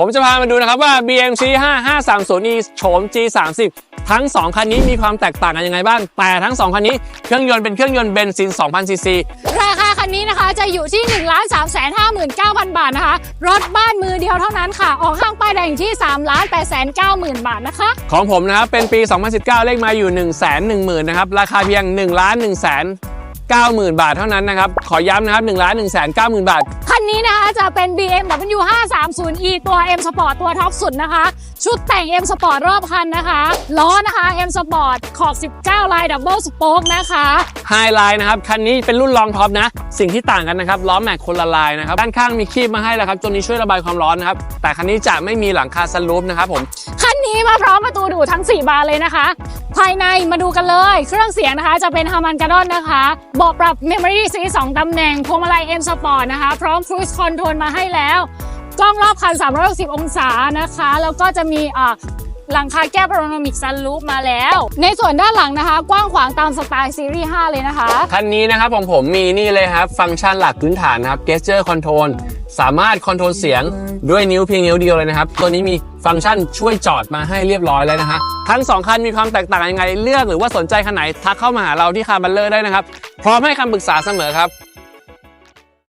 ผมจะพามาดูนะครับว่า BMC 5530e โฉม G30 ทั้ง 2 คันนี้มีความแตกต่างกันยังไงบ้าง แต่ทั้ง 2 คันนี้เครื่องยนต์เป็นเครื่องยนต์เบนซิน 2,000 ซีซี ราคาคันนี้นะคะจะอยู่ที่ 1 3 5 9 0 0 0 บาทนะคะ รถบ้านมือเดียวเท่านั้นค่ะ ออกห้างป้ายแดงอยู่ที่ 3 8 9 0 0 0 0 บาทนะคะ ของผมนะครับเป็นปี 2019 เลขมาอยู่ 1 1 0 0 0 0 นะครับ ราคาเพียง 1 1 9 0 0 0 0 บาทเท่านั้นนะครับ ขอย้ำนะครับ1 1 9 0 0 0 บาท คันนี้นะคะจะเป็น BMW 530e ตัว M Sport ตัวท็อปสุดนะคะ ชุดแต่ง M Sport รอบคันนะคะล้อนะคะ M Sport ขอบ 19 ลายดับเบิลสโป๊กนะคะไฮไลน์นะครับคันนี้เป็นรุ่นรองท็อปนะ สิ่งที่ต่างกันนะครับล้อแม็กคนละลายนะครับด้านข้างมีคีบมาให้แล้วครับตัวนี้ช่วยระบายความร้อนนะครับแต่คันนี้จะไม่มีหลังคาสลูปนะครับผมคันนี้มาพร้อมประตูดูดทั้ง 4 บานเลยนะคะ ภายในมาดูกันเลย เครื่องเสียงนะคะจะเป็นฮามันการ์ดอนนะคะเบาะปรับ Memory สี2ตำแหน่งพวงมาลัย M Sport นะคะ พร้อม Cruise Control มาให้แล้ว กล้องรอบคัน 360 องศานะคะ แล้วก็จะมีอ่าหลังคาแก้ว Panoramic Sunroof มาแล้ว ในส่วนด้านหลังนะคะ กว้างขวางตามสไตล์ซีรีส์ 5 เลยนะคะ คันนี้นะครับของผมมีนี่เลยครับ ฟังก์ชันหลักพื้นฐานนะครับ Gesture Control สามารถคอนโทรลเสียงด้วยนิ้วเพียงนิ้วเดียวเลยนะครับ ตัวนี้มีฟังก์ชันช่วยจอดมาให้เรียบร้อยแล้วนะฮะทั้งสองคันมีความแตกต่างยังไงเลือกหรือว่าสนใจคันไหนทักเข้ามาหาเราที่คาร์บัลเลอร์ได้นะครับพร้อมให้คำปรึกษาเสมอครับ